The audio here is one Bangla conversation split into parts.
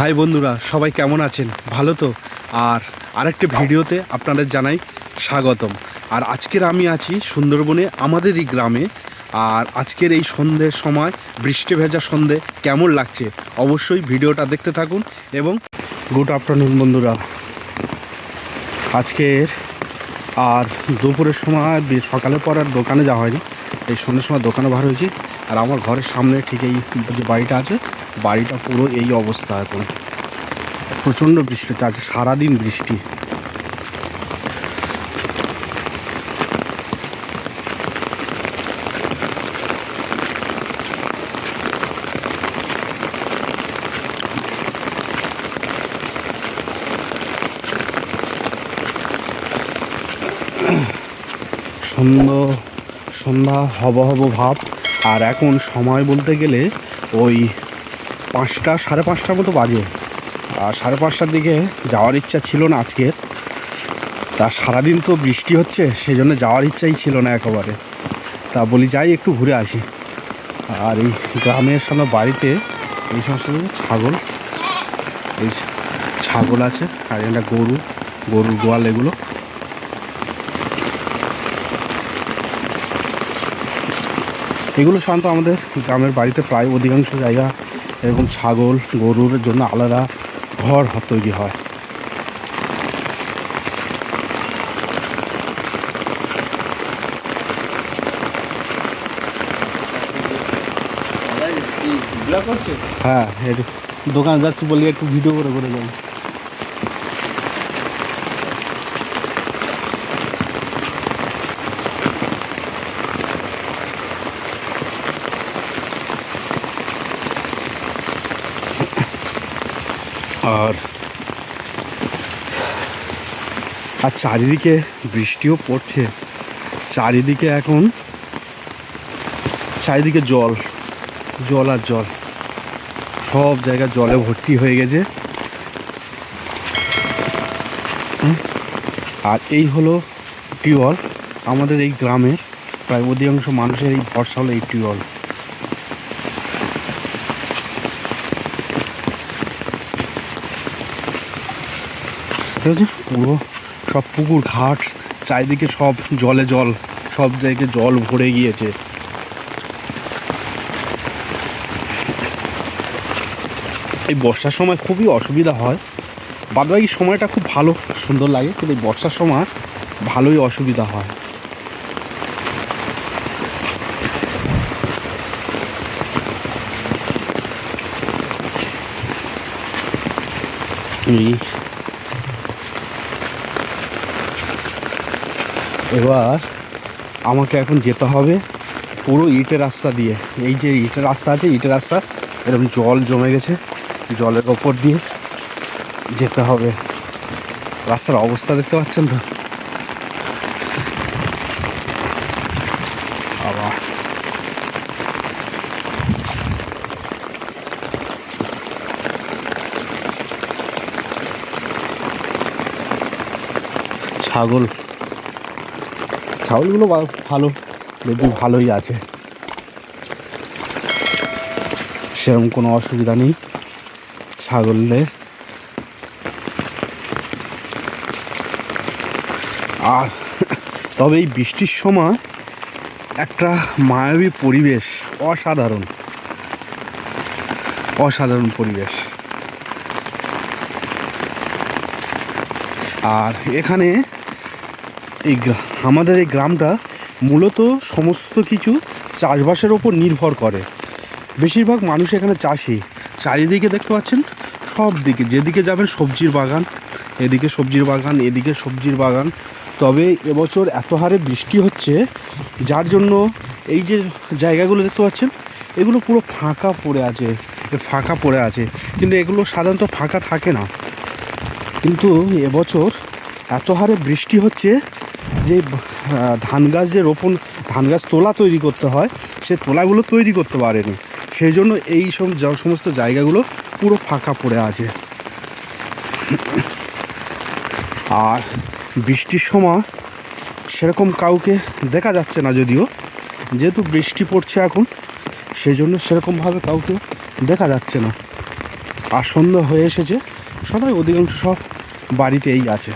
হাই বন্ধুরা, সবাই কেমন আছেন? ভালো তো? আর আরেকটা ভিডিওতে আপনাদের জানাই স্বাগতম। আর আজকের আমি আছি সুন্দরবনে আমাদেরই গ্রামে। আর আজকের এই সন্ধ্যের সময়, বৃষ্টি ভেজা সন্ধে কেমন লাগছে? অবশ্যই ভিডিওটা দেখতে থাকুন এবং গুড আফটারনুন বন্ধুরা। আজকের আর দুপুরের সময় সকালের পর আর দোকানে যাওয়া হয়নি। এই সন্ধ্যের সময় দোকানে বার হয়েছি। আর আমার ঘরের সামনে ঠিক এই যে বাড়িটা আছে বাড়িটা পুরো এই অবস্থা এখন। প্রচণ্ড বৃষ্টি আজ সারাদিন বৃষ্টি। সুন্দর সন্ধ্যা হব হব ভাব। আর এখন সময় বলতে গেলে ওই পাঁচটা, সাড়ে পাঁচটার মতো বাজে। আর সাড়ে পাঁচটার দিকে যাওয়ার ইচ্ছা ছিল না আজকে। তা সারাদিন তো বৃষ্টি হচ্ছে সেই জন্য যাওয়ার ইচ্ছাই ছিল না একেবারে। তা বলি যাই, একটু ঘুরে আসি। আর এই গ্রামের সামনে বাড়িতে এই সমস্ত ছাগল, এই ছাগল আছে, আর এটা গরু, গরুর গোয়াল এগুলো। এগুলো সাধারণত আমাদের গ্রামের বাড়িতে প্রায় অধিকাংশ জায়গা এরকম ছাগল গরুর জন্য আলাদা ঘর তৈরি হয়। হ্যাঁ দোকান যাচ্ছি বলি একটু ভিডিও করে করে যাই। আর আর চারিদিকে বৃষ্টিও পড়ছে। চারিদিকে এখন চারিদিকে জল জল আর জল। সব জায়গায় জলে ভর্তি হয়ে গেছে। আর এই হলো টিউবওয়েল। আমাদের এই গ্রামের প্রায় অধিকাংশ মানুষের এই ভরসা হলো এই টিউবওয়েল। ঠিক আছে? পুরো সব পুকুর, ঘাট, চারিদিকে সব জলে জল, সব জায়গায় জল ভরে গিয়েছে। এই বর্ষার সময় খুবই অসুবিধা হয়। বাদবাকি সময়টা খুব ভালো, সুন্দর লাগে, কিন্তু এই বর্ষার সময় ভালোই অসুবিধা হয়। এই এবার আমাকে এখন যেতে হবে পুরো ইটের রাস্তা দিয়ে। এই যে ইটের রাস্তা আছে, ইটের রাস্তা, এরকম জল জমে গেছে জলের ওপর দিয়ে যেতে হবে। রাস্তার অবস্থা দেখতে পাচ্ছেন তো? আবার ছাগল। ছাগলগুলো ভালো দেখবি ভালোই আছে। সেরকম কোনো অসুবিধা নেই ছাগলের আর তবে এই বৃষ্টির সময় একটা মায়াবী পরিবেশ, অসাধারণ অসাধারণ পরিবেশ। আর এখানে এই আমাদের এই গ্রামটা মূলত সমস্ত কিছু চাষবাসের ওপর নির্ভর করে। বেশিরভাগ মানুষ এখানে চাষি। চারিদিকে দেখতে পাচ্ছেন সব দিকে, যেদিকে যাবেন সবজির বাগান, এদিকে সবজির বাগান, এদিকে সবজির বাগান। তবে এবছর এত হারে বৃষ্টি হচ্ছে, যার জন্য এই যে জায়গাগুলো দেখতে পাচ্ছেন, এগুলো পুরো ফাঁকা পড়ে আছে ফাঁকা পড়ে আছে। কিন্তু এগুলো সাধারণত ফাঁকা থাকে না। কিন্তু এবছর এত হারে বৃষ্টি হচ্ছে যে ধান গাছ যে রোপণ, ধান গাছ তোলা তৈরি করতে হয়, সে তোলাগুলো তৈরি করতে পারেনি। সেই জন্য এই সব সমস্ত জায়গাগুলো পুরো ফাঁকা পড়ে আছে। আর বৃষ্টির সময় সেরকম কাউকে দেখা যাচ্ছে না যদিও, যেহেতু বৃষ্টি পড়ছে এখন, সেই জন্য সেরকমভাবে কাউকে দেখা যাচ্ছে না। আর সন্ধ্যা হয়ে এসেছে, সবাই অধিকাংশ সব বাড়িতেই আছে।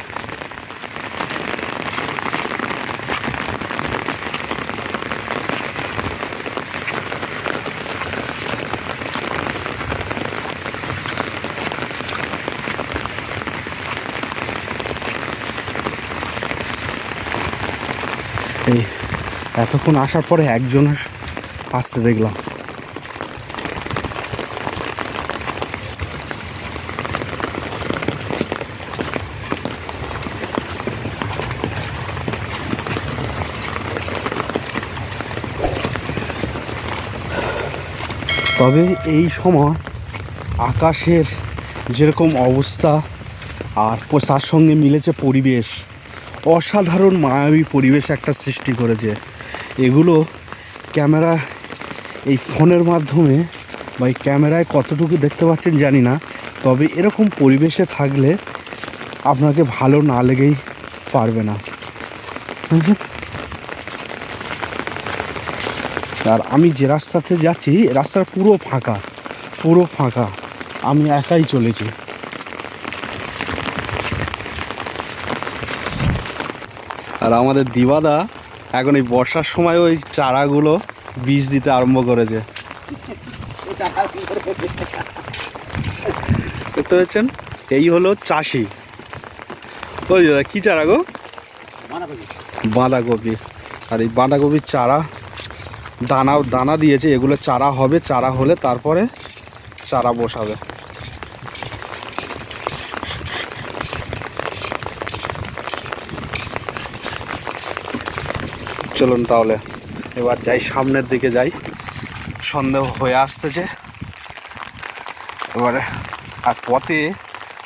এই, এতক্ষণ আসার পরে একজন আসতে দেখলাম। তবে এই সময় আকাশের যেরকম অবস্থা আর তার সঙ্গে মিলেছে পরিবেশ অসাধারণ মায়াবী পরিবেশ একটা সৃষ্টি করেছে। এগুলো ক্যামেরা এই ফোনের মাধ্যমে বা এই ক্যামেরায় কতটুকু দেখতে পাচ্ছেন জানি না, তবে এরকম পরিবেশে থাকলে আপনাকে ভালো না লেগেই পারবে না? আর আমি যে রাস্তাতে যাচ্ছি, রাস্তাটা পুরো ফাঁকা পুরো ফাঁকা। আমি একাই চলেছি। আর আমাদের দিবাদা এখন এই বর্ষার সময় ওই চারাগুলো বীজ দিতে আরম্ভ করেছে। দেখতে পাচ্ছেন? এই হলো চাষি। ওই দাদা, কী চারা গো? বাঁধাকপি। আর এই বাঁধাকপির চারা দানা দানা দিয়েছে। এগুলো চারা হবে, চারা হলে তারপরে চারা বসাবে। চলুন তাহলে এবার যাই, সামনের দিকে যাই। সন্দেহ হয়ে আসতেছে এবারে আর পথে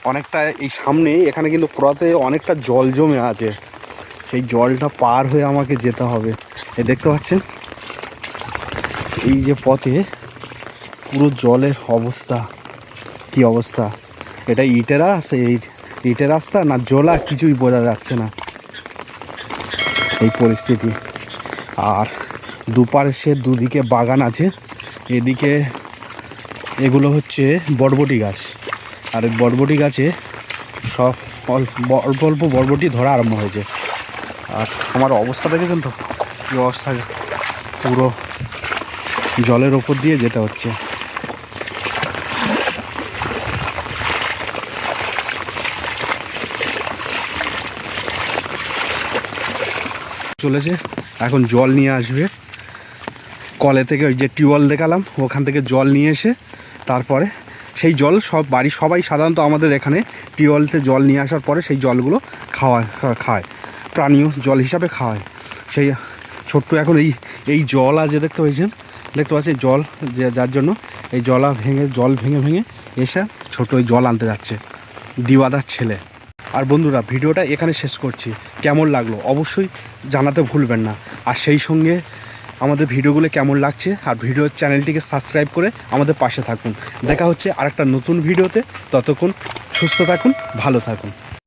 অনেকটা এই সামনে এখানে কিন্তু পথে অনেকটা জল জমে আছে। সেই জলটা পার হয়ে আমাকে যেতে হবে। এ দেখতে পাচ্ছেন? এই যে পথে পুরো জলের অবস্থা। কি অবস্থা? এটা ইটের রাস্তা এই ইটের রাস্তা না জলা? কিছুই বোঝা যাচ্ছে না। এই পরিস্থিতি। আর দুপাশে দুদিকে বাগান আছে। এদিকে এগুলো হচ্ছে বরবটি গাছ। আর বরবটি গাছে সব অল্প অল্প বরবটি ধরা আরম্ভ হয়েছে। আর আমার অবস্থা দেখেছেন তো? কী অবস্থা? পুরো জলের ওপর দিয়ে যেতে হচ্ছে। চলেছে। এখন জল নিয়ে আসবে। কলে থেকে ওই যে টিউবওয়েল দেখালাম, ওখান থেকে জল নিয়ে এসে তারপরে সেই জল সব বাড়ির সবাই সাধারণত আমাদের এখানে টিউবওয়েলতে জল নিয়ে আসার পরে সেই জলগুলো খাওয়া, খায় প্রাণীয় জল হিসাবে খাওয়ায় সেই ছোট্ট এখন এই এই জল আজ দেখতে পেয়েছেন দেখতে পাচ্ছি জল যে, যার জন্য এই জলা ভেঙে, জল ভেঙে ভেঙে এসে ছোট ওই জল আনতে যাচ্ছে দিওয়াদার ছেলে। আর বন্ধুরা, ভিডিওটা এখানে শেষ করছি। কেমন লাগল অবশ্যই জানাতে ভুলবেন না। আর সেই সঙ্গে আমাদের ভিডিওগুলো কেমন লাগছে আর ভিডিও চ্যানেলটিকে সাবস্ক্রাইব করে আমাদের পাশে থাকুন। দেখা হচ্ছে আরেকটা নতুন ভিডিওতে। ততক্ষণ সুস্থ থাকুন, ভালো থাকুন।